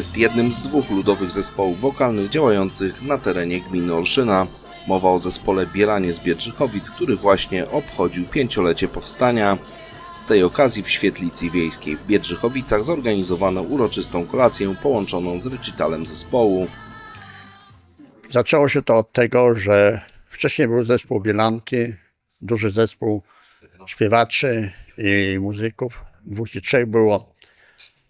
jest jednym z dwóch ludowych zespołów wokalnych działających na terenie gminy Olszyna. Mowa o zespole Bielanie z Biedrzychowic, który właśnie obchodził pięciolecie powstania. Z tej okazji w Świetlicy Wiejskiej w Biedrzychowicach zorganizowano uroczystą kolację połączoną z recitalem zespołu. Zaczęło się to od tego, że wcześniej był zespół Bielanki, duży zespół śpiewaczy i muzyków. Dwóch czy trzech było.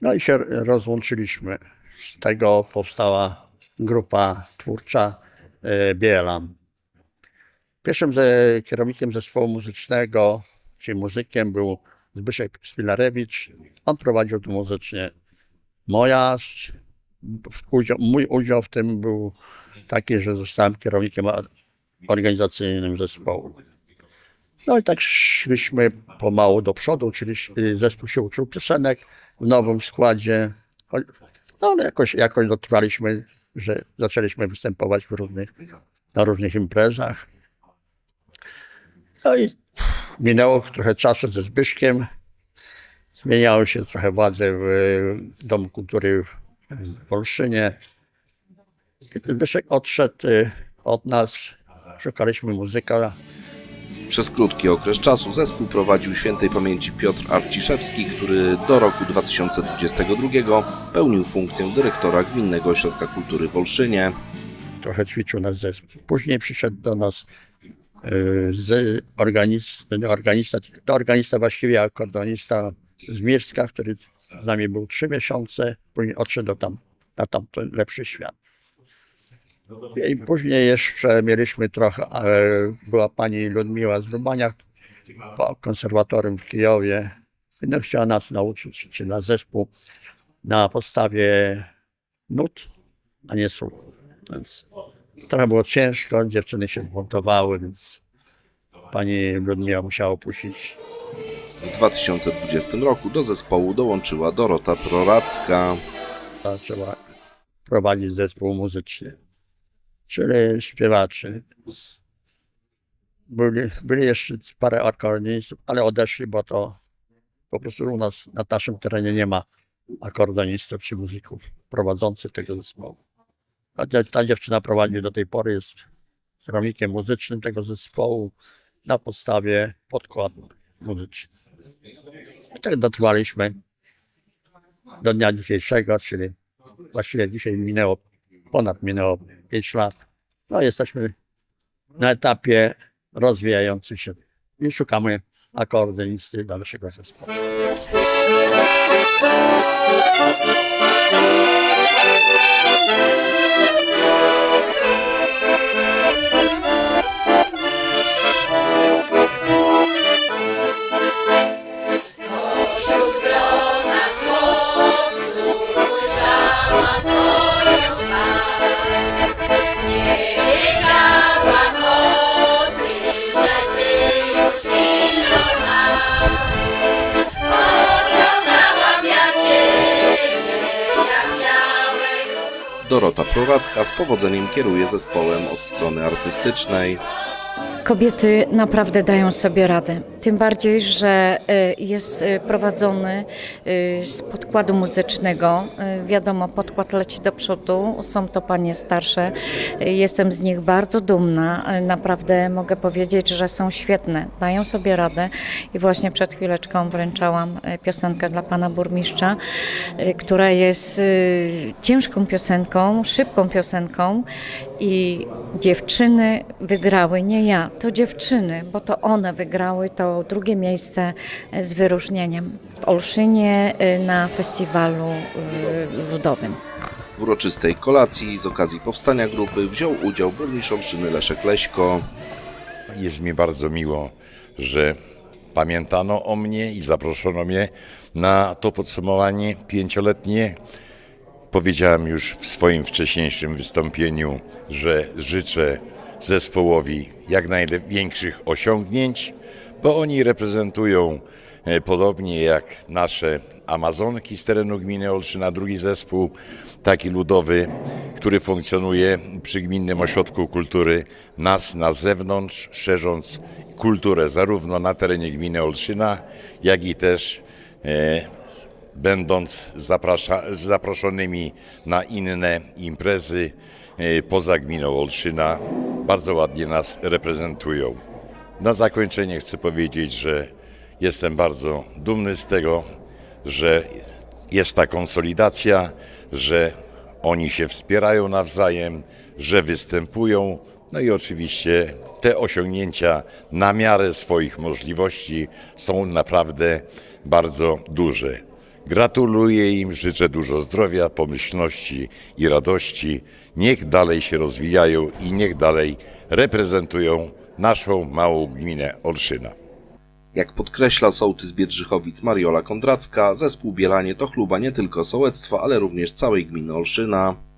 No i się rozłączyliśmy. Z tego powstała grupa twórcza e, Bielan. Pierwszym ze, kierownikiem zespołu muzycznego, czyli muzykiem był Zbyszek Spilarewicz. On prowadził to muzycznie. Moja, udział, mój udział w tym był taki, że zostałem kierownikiem or- organizacyjnym zespołu. No i tak szliśmy pomału do przodu, czyli y, zespół się uczył piosenek w nowym składzie. No ale jakoś, jakoś dotrwaliśmy, że zaczęliśmy występować w różnych, na różnych imprezach. No i minęło trochę czasu ze Zbyszkiem. Zmieniały się trochę władze w Domu Kultury w, Olszynie. Zbyszek odszedł y, od nas, szukaliśmy muzyka. Przez krótki okres czasu zespół prowadził świętej pamięci Piotr Arciszewski, który do roku 2022 pełnił funkcję dyrektora Gminnego Ośrodka Kultury w Olszynie. Trochę ćwiczył nas zespół. Później przyszedł do nas y, z organista, nie organista, tylko to organista właściwie akordonista z Mirska, który z nami był trzy miesiące. Później odszedł tam, na tamten lepszy świat. I później jeszcze mieliśmy trochę, była pani Ludmiła z Lubania, po konserwatorem w Kijowie. No, chciała nas nauczyć, czy na zespół, na podstawie nut, a nie słów. Więc trochę było ciężko, dziewczyny się zmontowały, więc pani Ludmiła musiała opuścić. W 2020 roku do zespołu dołączyła Dorota Proracka. Zaczęła prowadzić zespół muzyczny, czyli śpiewaczy. Byli, byli jeszcze parę akordonistów, ale odeszli, bo to po prostu u nas na naszym terenie nie ma akordonistów czy muzyków prowadzących tego zespołu. Ta- ta dziewczyna prowadzi do tej pory, jest kierownikiem muzycznym tego zespołu na podstawie podkładu muzycznego. I tak dotrwaliśmy do dnia dzisiejszego, czyli właściwie dzisiaj minęło, ponad minęło 5 lat. No jesteśmy na etapie rozwijających się i szukamy akordeonisty dalszego zespołu. Dorota Proracka z powodzeniem kieruje zespołem od strony artystycznej. Kobiety naprawdę dają sobie radę. Tym bardziej, że y, jest y, prowadzony y, z podkładu muzycznego. Wiadomo, podkład leci do przodu. Są to panie starsze. Jestem z nich bardzo dumna. Naprawdę mogę powiedzieć, że są świetne. Dają sobie radę. I właśnie przed chwileczką wręczałam piosenkę dla pana burmistrza, która jest ciężką piosenką, szybką piosenką. I dziewczyny wygrały, nie ja, to dziewczyny, bo to one wygrały to drugie miejsce z wyróżnieniem w Olszynie y, na festiwalu y, ludowym. W uroczystej kolacji z okazji powstania grupy wziął udział burmistrz Olszyny Leszek Leśko. Jest mi bardzo miło, że pamiętano o mnie i zaproszono mnie na to podsumowanie pięcioletnie. Powiedziałem już w swoim wcześniejszym wystąpieniu, że życzę zespołowi jak największych osiągnięć, bo oni reprezentują e, podobnie jak nasze Amazonki z terenu gminy Olszyna, drugi zespół, taki ludowy, który funkcjonuje przy Gminnym Ośrodku Kultury, nas na zewnątrz, szerząc kulturę zarówno na terenie gminy Olszyna, jak i też e, będąc zaprasza, zaproszonymi na inne imprezy e, poza gminą Olszyna, bardzo ładnie nas reprezentują. Na zakończenie chcę powiedzieć, że jestem bardzo dumny z tego, że jest ta konsolidacja, że oni się wspierają nawzajem, że występują. No i oczywiście te osiągnięcia na miarę swoich możliwości są naprawdę bardzo duże. Gratuluję im, życzę dużo zdrowia, pomyślności i radości. Niech dalej się rozwijają i niech dalej reprezentują naszą małą gminę Olszyna. Jak podkreśla sołtys Biedrzychowic Mariola Kondracka, zespół Bielanie to chluba nie tylko sołectwa, ale również całej gminy Olszyna.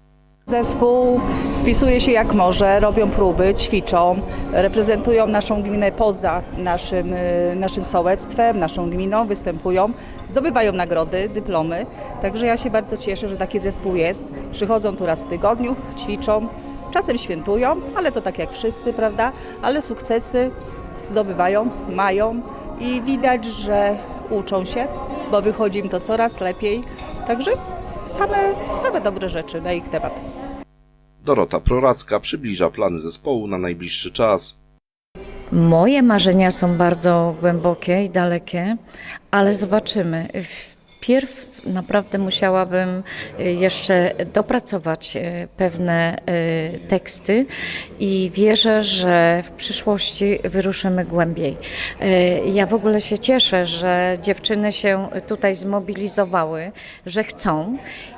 Zespół spisuje się jak może, robią próby, ćwiczą, reprezentują naszą gminę poza naszym, y, naszym sołectwem, naszą gminą, występują, zdobywają nagrody, dyplomy. Także ja się bardzo cieszę, że taki zespół jest. Przychodzą tu raz w tygodniu, ćwiczą, czasem świętują, ale to tak jak wszyscy, prawda? Ale sukcesy zdobywają, mają i widać, że uczą się, bo wychodzi im to coraz lepiej. Także same, same dobre rzeczy na ich temat. Dorota Proracka przybliża plany zespołu na najbliższy czas. Moje marzenia są bardzo głębokie i dalekie, ale zobaczymy. Wpierw naprawdę musiałabym y, jeszcze dopracować y, pewne y, teksty i wierzę, że w przyszłości wyruszymy głębiej. Ja w ogóle się cieszę, że dziewczyny się tutaj zmobilizowały, że chcą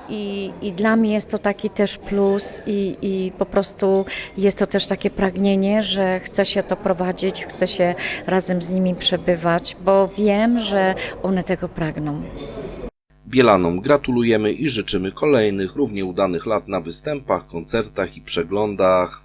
i, i dla mnie jest to taki też plus i, i po prostu jest to też takie pragnienie, że chcę się to prowadzić, chcę się razem z nimi przebywać, bo wiem, że one tego pragną. Bielanom gratulujemy i życzymy kolejnych, równie udanych lat na występach, koncertach i przeglądach.